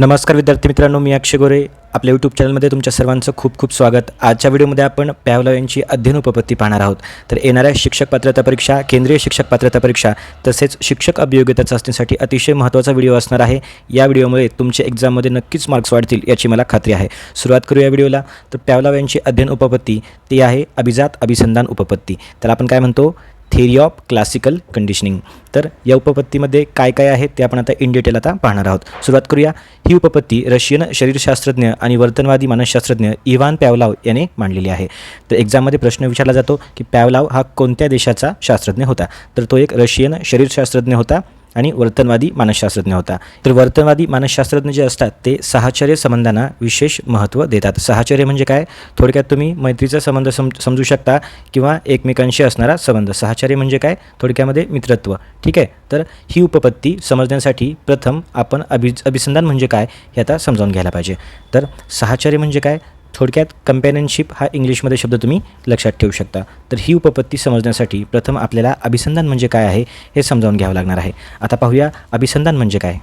नमस्कार विद्यार्थी मित्रांनो मी अक्षय गोरे. आपल्या यूट्यूब चॅनलमध्ये तुमच्या सर्वांचं खूप खूप स्वागत. आजच्या व्हिडिओमध्ये आपण पॅवला यांची अध्ययन उपपत्ती पाहणार आहोत. तर येणाऱ्या शिक्षक पात्रता परीक्षा केंद्रीय शिक्षक पात्रता परीक्षा तसेच शिक्षक अभियोग्यता चाचणीसाठी अतिशय महत्त्वाचा व्हिडिओ असणार आहे. या व्हिडिओमुळे तुमच्या एक्झाममध्ये नक्कीच मार्क्स वाढतील याची मला खात्री आहे. सुरुवात करू या व्हिडिओला. तर पॅवला यांची अध्ययन उपपत्ती ती आहे अभिजात अभिसंधान उपपत्ती. तर आपण काय म्हणतो? थेरी ऑफ क्लासिकल कंडिशनिंग तर या उपपत्तीमध्ये काय काय आहे ते आपण आता इन डिटेल आता पाहणार आहोत. सुरुवात करूया. ही उपपत्ती रशियन शरीरशास्त्रज्ञ आणि वर्तनवादी मानसशास्त्रज्ञ इव्हान पॅवलाव याने मांडलेली आहे. तर एक्झाममध्ये प्रश्न विचारला जातो की पॅवलाव हा कोणत्या देशाचा शास्त्रज्ञ होता? तर तो एक रशियन शरीरशास्त्रज्ञ होता. आणि वर्तनवादी मानसशास्त्रज्ञ होता. तर वर्तनवादी मानसशास्त्रज्ञ जे असतात ते साहचर्य संबंधांना विशेष महत्त्व देतात. साहचर्य म्हणजे काय? थोडक्यात तुम्ही मैत्रीचा संबंध सम समजू शकता किंवा एकमेकांशी असणारा संबंध. साहचर्य म्हणजे काय? थोडक्यामध्ये मित्रत्व. ठीक आहे? तर ही उपपत्ती समजण्यासाठी प्रथम आपण अभि अभिसंधान म्हणजे काय हे आता समजावून घ्यायला पाहिजे. तर साहचर्य म्हणजे काय? थोडक्यात कंपॅनियनशिप हा इंग्लिशमध्ये शब्द तुम्ही लक्षात ठेवू शकता. तर ही उपपत्ती समजण्यासाठी प्रथम आपल्याला अभिसंधान म्हणजे काय आहे हे समजावून घ्यावं लागणार आहे. आता पाहूया अभिसंधान म्हणजे काय?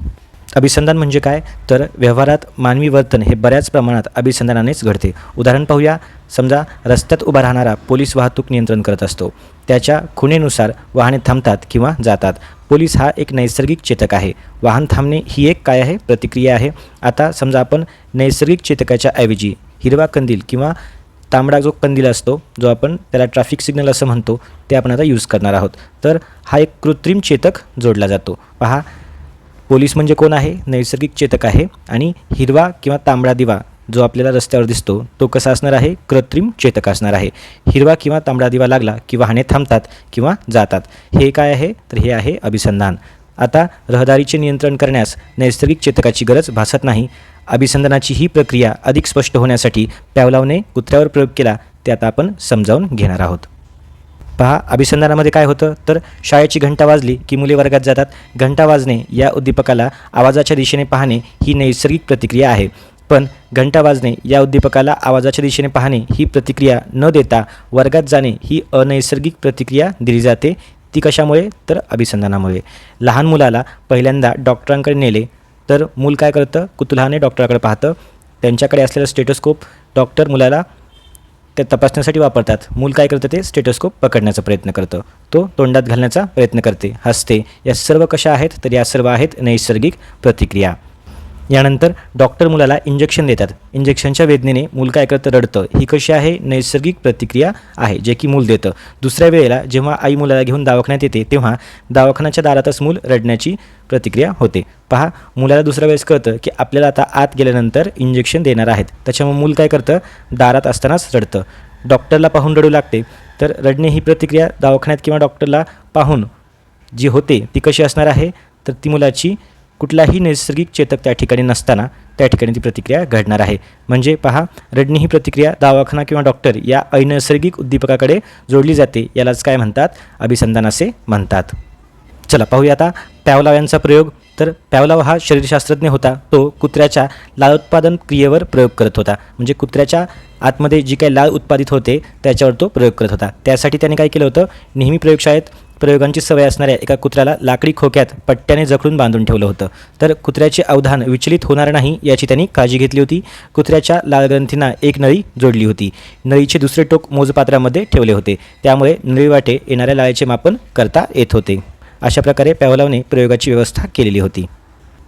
अभिसंधान म्हणजे काय? तर व्यवहारात मानवी वर्तन हे बऱ्याच प्रमाणात अभिसंधानानेच घडते. उदाहरण पाहूया. समजा रस्त्यात उभा राहणारा पोलीस वाहतूक नियंत्रण करत असतो. त्याच्या खुणेनुसार वाहने थांबतात किंवा जातात. पोलीस हा एक नैसर्गिक चेतक आहे. वाहन थांबणे ही एक काय आहे? प्रतिक्रिया आहे. आता समजा आपण नैसर्गिक चेतकाच्या ऐवजी हिरवा कंदील किंवा तांबडा जो कंदील असतो जो आपण त्याला ट्रॅफिक सिग्नल असं म्हणतो ते आपण आता यूज करणार आहोत. तर हा एक कृत्रिम चेतक जोडला जातो. पहा पोलीस म्हणजे कोण आहे? नैसर्गिक चेतक आहे आणि हिरवा किंवा तांबडा दिवा जो आपल्याला रस्त्यावर दिसतो तो कसा असणार आहे? कृत्रिम चेतक असणार आहे. हिरवा किंवा तांबडा दिवा लागला की वाहने थांबतात किंवा जातात. हे काय आहे? तर हे आहे अभिसंधान. आता रहदारीचे नियंत्रण करण्यास नैसर्गिक चेतकाची गरज भासत नाही. अभिसंधानाची ही प्रक्रिया अधिक स्पष्ट होण्यासाठी पॅवलावने कुत्र्यावर प्रयोग केला ते आता आपण समजावून घेणार आहोत. पहा अभिसंधानामध्ये काय होतं? तर शाळेची घंटा वाजली की मुले वर्गात जातात. घंटा वाजणे या उद्दीपकाला आवाजाच्या दिशेने पाहणे ही नैसर्गिक प्रतिक्रिया आहे. पण घंटा वाजणे या उद्दीपकाला आवाजाच्या दिशेने पाहणे ही प्रतिक्रिया न देता वर्गात जाणे ही अनैसर्गिक प्रतिक्रिया दिली जाते. ती कशामुळे? तर अभिसंधानामुळे. लहान मुलाला पहिल्यांदा डॉक्टरांकडे नेले तर मूल काय करतं? कुतुलहाने डॉक्टराकडे पाहतं. त्यांच्याकडे असलेलं स्टेटोस्कोप डॉक्टर मुलाला ते तपासण्यासाठी वापरतात. मूल काय करतं ते? स्टेटोस्कोप पकडण्याचा प्रयत्न करतं. तो तोंडात घालण्याचा प्रयत्न करते. हसते. या सर्व कशा आहेत? तर या सर्व आहेत नैसर्गिक प्रतिक्रिया. यानंतर डॉक्टर मुलाला इंजेक्शन देतात. इंजेक्शनच्या वेदनेने मूल काय करतं? रडतं. ही कशी आहे? नैसर्गिक प्रतिक्रिया आहे जे की मूल देतं. दुसऱ्या वेळेला जेव्हा आई मुलाला घेऊन दवाखान्यात येते तेव्हा दवाखान्याच्या दारातच मूल रडण्याची प्रतिक्रिया होते. पहा मुलाला दुसऱ्या वेळेस कळतं की आपल्याला आता आत गेल्यानंतर इंजेक्शन देणार आहेत. त्याच्यामुळे मूल काय करतं? दारात असतानाच रडतं. डॉक्टरला पाहून रडू लागते. तर रडणे ही प्रतिक्रिया दवाखान्यात किंवा डॉक्टरला पाहून जी होते ती कशी असणार आहे? तर ती मुलाची कुठलाही नैसर्गिक चेतक त्या ठिकाणी नसताना त्या ठिकाणी ती प्रतिक्रिया घडणार आहे. म्हणजे पहा रडणी ही प्रतिक्रिया दवाखाना किंवा डॉक्टर या अनैसर्गिक उद्दीपकाकडे जोडली जाते यालाच काय म्हणतात? अभिसंधान असे म्हणतात. चला पाहूया आता पॅवलाव यांचा प्रयोग. तर पॅवलाव हा शरीरशास्त्रज्ञ होता. तो कुत्र्याच्या लाळ उत्पादन क्रियेवर प्रयोग करत होता. म्हणजे कुत्र्याच्या आतमध्ये जी काही लाळ उत्पादित होते त्याच्यावर तो प्रयोग करत होता. त्यासाठी त्याने काय केलं होतं? नेहमी प्रयोगशाळेत प्रयोगांची सवय असणाऱ्या एका कुत्र्याला लाकडी खोक्यात पट्ट्याने जखडून बांधून ठेवलं होतं. तर कुत्र्याचे अवधान विचलित होणार नाही याची त्यांनी काळजी घेतली होती. कुत्र्याच्या लालग्रंथींना एक नळी जोडली होती. नळीचे दुसरे टोक मोजपात्रामध्ये ठेवले होते. त्यामुळे नळीवाटे येणाऱ्या लाळेचे मापन करता येत होते. अशा प्रकारे पॅवलावने प्रयोगाची व्यवस्था केलेली होती.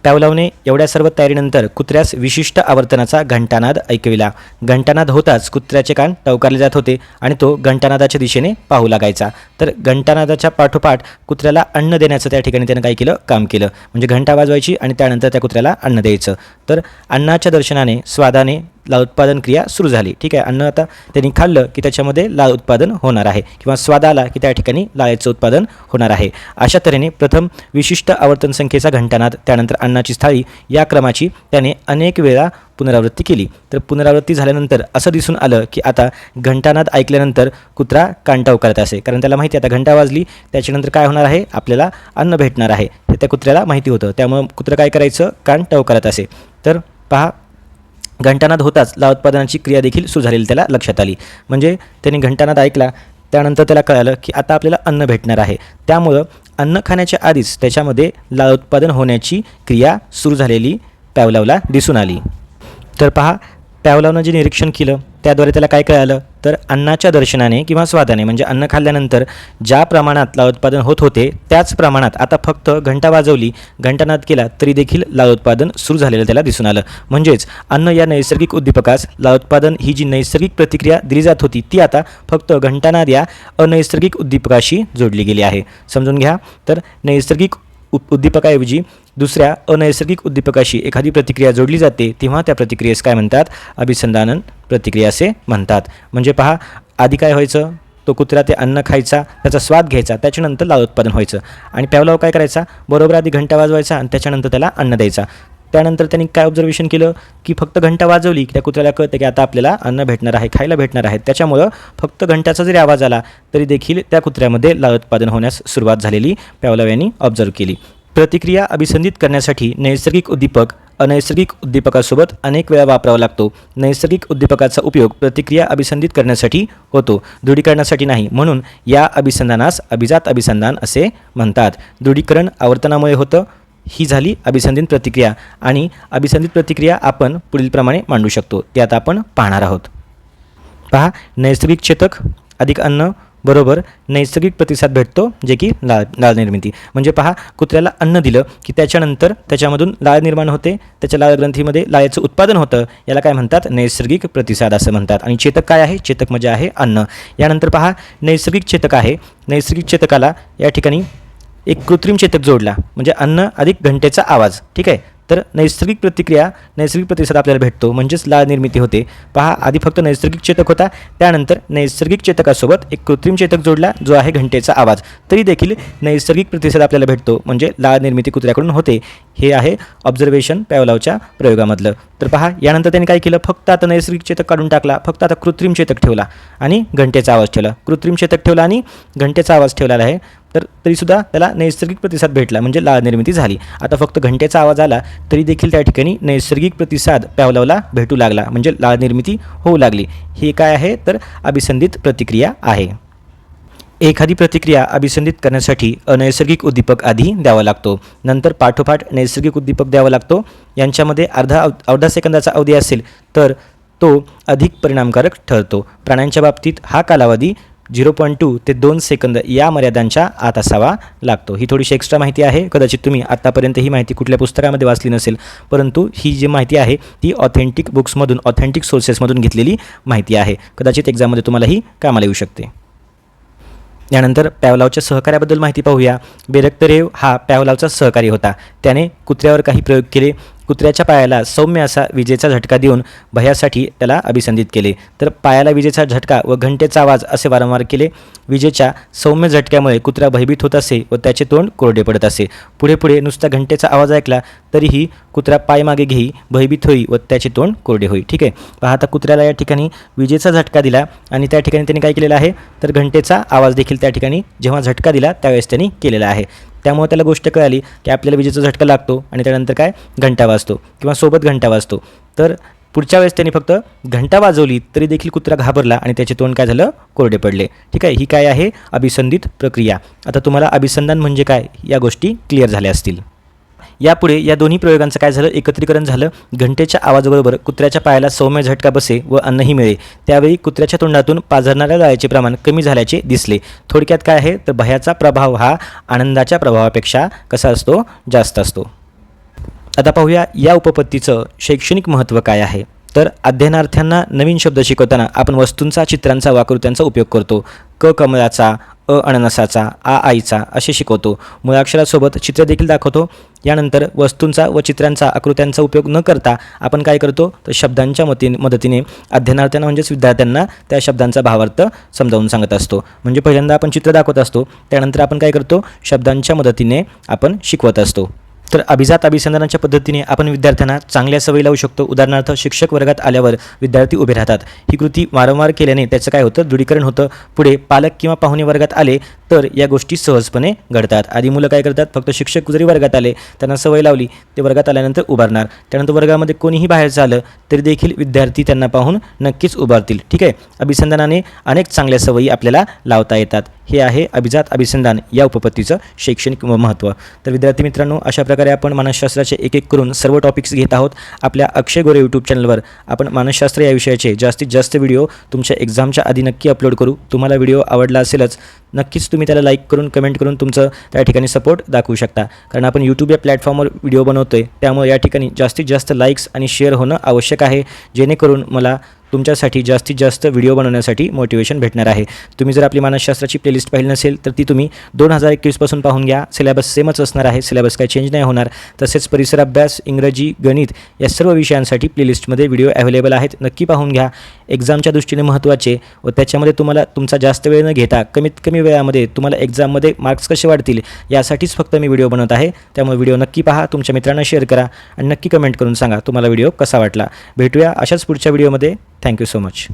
पॅवलावने एवढ्या सर्व तयारीनंतर कुत्र्यास विशिष्ट आवर्तनाचा घंटानाद ऐकविला. घंटानाद होताच कुत्र्याचे कान टवकारले जात होते आणि तो घंटानादाच्या दिशेने पाहू लागायचा. तर घंटानादाच्या पाठोपाठ कुत्र्याला अन्न देण्याचं त्या ठिकाणी त्यानं काय केलं? काम केलं. म्हणजे घंटा वाजवायची आणि त्यानंतर त्या कुत्र्याला अन्न द्यायचं. तर अन्नाच्या दर्शनाने स्वादाने लाळ उत्पादन क्रिया सुरू झाली. ठीक आहे. अन्न आता त्यांनी खाल्लं की त्याच्यामध्ये लाळ उत्पादन होणार आहे किंवा स्वाद आला की त्या ठिकाणी लाळेचं उत्पादन होणार आहे. अशा तऱ्हेने प्रथम विशिष्ट आवर्तन संख्येचा घंटानाद त्यानंतर अन्नाची थाळी या क्रमाची त्याने अनेक वेळा पुनरावृत्ती केली. तर पुनरावृत्ती झाल्यानंतर असं दिसून आलं की आता घंटानाद ऐकल्यानंतर कुत्रा कांटाव करत असे. कारण त्याला माहिती आता घंटा वाजली त्याच्यानंतर काय होणार आहे? आपल्याला अन्न भेटणार आहे. हे त्या कुत्र्याला माहिती होतं. त्यामुळं कुत्रं काय करायचं? कान करत असे. तर पहा घंटानाद होताच लाळ उत्पादनाची क्रिया देखील सुरू झालेली त्याला लक्षात आली. म्हणजे त्यांनी घंटानाद ऐकला त्यानंतर त्याला कळालं की आता आपल्याला अन्न भेटणार आहे. त्यामुळं अन्न खाण्याच्या आधीच त्याच्यामध्ये लाळ उत्पादन होण्याची क्रिया सुरू झालेली पॅवलावला दिसून आली. तर पहा पॅवलावनं जे निरीक्षण केलं त्याद्वारे त्याला काय कळालं? तर अन्नाच्या दर्शनाने किंवा स्वादाने म्हणजे अन्न खाल्ल्यानंतर ज्या प्रमाणात लाळोत्पादन होत होते त्याच प्रमाणात आता फक्त घंटा वाजवली घंटानाद केला तरी देखील लाळोत्पादन सुरू झालेलं त्याला दिसून आलं. म्हणजेच अन्न या नैसर्गिक उद्दीपकास लाळोत्पादन ही जी नैसर्गिक प्रतिक्रिया दिली जात होती ती आता फक्त घंटानाद या अनैसर्गिक उद्दीपकाशी जोडली गेली आहे. समजून घ्या. तर नैसर्गिक उद्दीपकाऐवजी दुसऱ्या अनैसर्गिक उद्दीपकाशी एखादी प्रतिक्रिया जोडली जाते तेव्हा त्या प्रतिक्रियेस काय म्हणतात? अभिसंधानन प्रतिक्रिया असे म्हणतात. म्हणजे पहा आधी काय व्हायचं? तो कुत्रा ते अन्न खायचा त्याचा स्वाद घ्यायचा त्याच्यानंतर लाल उत्पादन व्हायचं. आणि प्यावलाव काय करायचा? बरोबर आधी घंटा वाजवायचा आणि त्याच्यानंतर त्याला अन्न द्यायचा. त्यानंतर त्यांनी काय ऑब्झर्वेशन केलं? की फक्त घंटा वाजवली की त्या कुत्र्याला कळतं की आता आपल्याला अन्न भेटणार आहे खायला भेटणार आहे. त्याच्यामुळं फक्त घंट्याचा जरी आवाज आला तरी देखील त्या कुत्र्यामध्ये लाळ उत्पादन होण्यास सुरुवात झालेली प्यावलाव यांनी ऑब्झर्व केली. प्रतिक्रिया अभिसंधित करण्यासाठी नैसर्गिक उद्दीपक अनैसर्गिक उद्दीपकासोबत अनेक वेळा वापरावा लागतो. नैसर्गिक उद्दीपकाचा उपयोग प्रतिक्रिया अभिसंधित करण्यासाठी होतो. दृढीकरणासाठी नाही म्हणून या अभिसंधानास अभिजात अभिसंधान असे म्हणतात. दृढीकरण आवर्तनामुळे होतं. ही झाली अभिसंधित प्रतिक्रिया आणि अभिसंधित प्रतिक्रिया आपण पुढीलप्रमाणे मांडू शकतो. त्यात आपण पाहणार आहोत. पहा नैसर्गिक चेतक अधिक अन्न बरोबर नैसर्गिक प्रतिसाद भेटतो जे की लाळ लाळ निर्मिती. म्हणजे पहा कुत्र्याला अन्न दिलं की त्याच्यानंतर त्याच्यामधून लाळ निर्माण होते त्याच्या लाळ ग्रंथीमध्ये लाळेचं उत्पादन होतं याला काय म्हणतात? नैसर्गिक प्रतिसाद असं म्हणतात. आणि चेतक काय आहे? चेतक म्हणजे आहे अन्न. यानंतर पहा नैसर्गिक चेतक आहे. नैसर्गिक चेतकाला या ठिकाणी एक कृत्रिम चेतक जोडला. म्हणजे अन्न अधिक घंटेचा आवाज. ठीक आहे? तर नैसर्गिक प्रतिक्रिया नैसर्गिक प्रतिसाद आपल्याला भेटतो. म्हणजेच लाळ निर्मिती होते. पहा आधी फक्त नैसर्गिक चेतक होता. त्यानंतर नैसर्गिक चेतकासोबत एक कृत्रिम चेतक जोडला जो आहे घंटेचा आवाज. तरी देखील नैसर्गिक प्रतिसाद आपल्याला भेटतो. म्हणजे लाळ निर्मिती कुत्र्याकडून होते. हे आहे ऑब्झर्वेशन पॅवलावच्या प्रयोगामधलं. तर पहा यानंतर त्यांनी काय केलं? फक्त आता नैसर्गिक चेतक काढून टाकला. फक्त आता कृत्रिम चेतक ठेवला. आणि घंटेचा आवाज ठेवला. कृत्रिम चेतक ठेवला आणि घंटेचा आवाज ठेवलेला आहे. तर तरीसुद्धा त्याला नैसर्गिक प्रतिसाद भेटला. म्हणजे लाळ निर्मिती झाली. आता फक्त घंटेचा आवाज आला तरी देखील त्या ठिकाणी नैसर्गिक प्रतिसाद पॅवलावला भेटू लागला. म्हणजे लाळ निर्मिती होऊ लागली. हे काय आहे? तर अभिसंधित प्रतिक्रिया आहे. एखादी प्रतिक्रिया अभिसंधित करण्यासाठी अनैसर्गिक उद्दीपक आधी द्यावा लागतो. नंतर पाठोपाठ नैसर्गिक उद्दीपक द्यावा लागतो. यांच्यामध्ये अर्धा अव अर्धा सेकंदाचा अवधी असेल तर तो अधिक परिणामकारक ठरतो. प्राण्यांच्या बाबतीत हा कालावधी झिरो पॉईंट टू ते दोन सेकंद या मर्यादांच्या आत असावा लागतो. ही थोडीशी एक्स्ट्रा माहिती आहे. कदाचित तुम्ही आत्तापर्यंत ही माहिती कुठल्या पुस्तकामध्ये वाचली नसेल परंतु ही जी माहिती आहे ती ऑथेंटिक बुक्समधून ऑथेंटिक सोर्सेसमधून घेतलेली माहिती आहे. कदाचित एक्झाममध्ये तुम्हाला ही कामाला येऊ शकते. यानंतर पॅवलावच्या सहकार्याबद्दल माहिती पाहूया. बेरक्तरेव हा पॅवलावचा सहकारी होता. त्याने कुत्र्यावर काही प्रयोग केले. कुत्र्याच्या पायाला सौम्य असा विजेचा झटका देऊन भयासाठी त्याला अभिसंधित केले. तर पायाला विजेचा झटका व घंटेचा आवाज असे वारंवार केले. विजेच्या सौम्य झटक्यामुळे कुत्रा भयभीत होत असे व त्याचे तोंड कोरडे पडत असे. पुढे पुढे नुसता घंटेचा आवाज ऐकला तरीही कुत्रा पाय मागे घेई भयभीत होई व त्याचे तोंड कोरडे होई. ठीक आहे? पहा आता कुत्र्याला या ठिकाणी विजेचा झटका दिला आणि त्या ठिकाणी त्यांनी काय केलेलं आहे? तर घंटेचा आवाज देखील त्या ठिकाणी जेव्हा झटका दिला त्यावेळेस त्यांनी केलेला आहे. त्यामुळे त्याला गोष्ट कळाली की आपल्याला विजेचा झटका लागतो आणि त्यानंतर काय? घंटा वाजतो किंवा सोबत घंटा वाजतो. तर पुढच्या वेळेस त्यांनी फक्त घंटा वाजवली तरी देखील कुत्रा घाबरला आणि त्याचे तोंड काय झालं? कोरडे पडले. ठीक आहे? ही काय आहे? अभिसंधित प्रक्रिया. आता तुम्हाला अभिसंधान म्हणजे काय? या गोष्टी क्लिअर झाल्या असतील. यापुढे या दोन्ही प्रयोगांचं काय झालं? एकत्रीकरण झालं. घंटेच्या आवाजाबरोबर कुत्र्याच्या पायाला सौम्य झटका बसे व अन्नही मिळे. त्यावेळी कुत्र्याच्या तोंडातून पाझरणाऱ्या जाळ्याचे प्रमाण कमी झाल्याचे दिसले. थोडक्यात काय आहे? तर भयाचा प्रभाव हा आनंदाच्या प्रभावापेक्षा कसा असतो? जास्त असतो. आता पाहूया या उपपत्तीचं शैक्षणिक महत्त्व काय आहे? तर अध्ययनार्थ्यांना नवीन शब्द शिकवताना आपण वस्तूंचा चित्रांचा वाकृत्यांचा उपयोग करतो. क कमळाचा अ अननसाचा आ आईचा असे शिकवतो. मुळाक्षरासोबत चित्र देखील दाखवतो. यानंतर वस्तूंचा व चित्रांचा आकृत्यांचा उपयोग न करता आपण काय करतो? तर शब्दांच्या मती मदतीने अध्ययनार्थ्यांना म्हणजेच विद्यार्थ्यांना त्या शब्दांचा भावार्थ समजावून सांगत असतो. म्हणजे पहिल्यांदा आपण चित्र दाखवत असतो. त्यानंतर आपण काय करतो? शब्दांच्या मदतीने आपण शिकवत असतो. तर अभिजात अभिसंधानाच्या पद्धतीने आपण विद्यार्थ्यांना चांगल्या सवयी लावू शकतो. उदाहरणार्थ शिक्षक वर्गात आल्यावर विद्यार्थी उभे राहतात. ही कृती वारंवार केल्याने त्याचं काय होतं? दृढीकरण होतं. पुढे पालक किंवा पाहुणे वर्गात आले तर या गोष्टी सहजपणे घडतात. आधी मुलं काय करतात? फक्त शिक्षक जरी वर्गात आले त्यांना सवय लावली ते वर्गात आल्यानंतर उभारणार. त्यानंतर वर्गामध्ये कोणीही बाहेर झालं तरी देखील विद्यार्थी त्यांना पाहून नक्कीच उभारतील. ठीक आहे? अभिसंधानाने अनेक चांगल्या सवयी आपल्याला लावता येतात. हे आहे अभिजात अभिसंधान या उपपत्तीचं शैक्षणिक महत्त्व. तर विद्यार्थी मित्रांनो अशा प्रकारे आपण मानसशास्त्राचे एक एक करून सर्व टॉपिक्स घेत आहोत. आपल्या अक्षय गोरे यूट्यूब चॅनलवर आपण मानसशास्त्र या विषयाचे जास्तीत जास्त व्हिडिओ तुमच्या एक्झामच्या आधी नक्की अपलोड करू. तुम्हाला व्हिडिओ आवडला असेलच नक्कीच तुम्ही तुम्ही त्याला लाईक करून कमेंट करून तुमचं त्या ठिकाणी सपोर्ट दाखवू शकता. कारण आपण यूट्यूब या प्लॅटफॉर्मवर व्हिडिओ बनवतो आहे त्यामुळे या ठिकाणी जास्तीत जास्त लाईक्स आणि शेअर होणं आवश्यक आहे. जेणेकरून मला तुमच्यासाठी जास्तीत जास्त व्हिडिओ बनवण्यासाठी मोटिवेशन भेटणार आहे. तुम्ही जर आपली मानसशास्त्राची प्लेलिस्ट पाहिली नसेल तर ती तुम्ही दोन हजार एकवीसपासून पाहून घ्या. सिलेबस सेमच असणार आहे. सिलेबस काही चेंज नाही होणार. तसेच परिसर अभ्यास इंग्रजी गणित या सर्व विषयांसाठी प्लेलिस्टमध्ये व्हिडिओ अवेलेबल आहेत. नक्की पाहून घ्या. एक्झामच्या दृष्टीने महत्त्वाचे व त्याच्यामध्ये तुम्हाला तुमचा जास्त वेळ न घेता कमीत कमी वेळामध्ये तुम्हाला एक्झाममध्ये मार्क्स कसे वाढतील यासाठीच फक्त मी व्हिडिओ बनवत आहे. त्यामुळे व्हिडिओ नक्की पहा. तुमच्या मित्रांना शेअर करा आणि नक्की कमेंट करून सांगा तुम्हाला व्हिडिओ कसा वाटला. भेटूया अशाच पुढच्या व्हिडिओमध्ये. Thank you so much.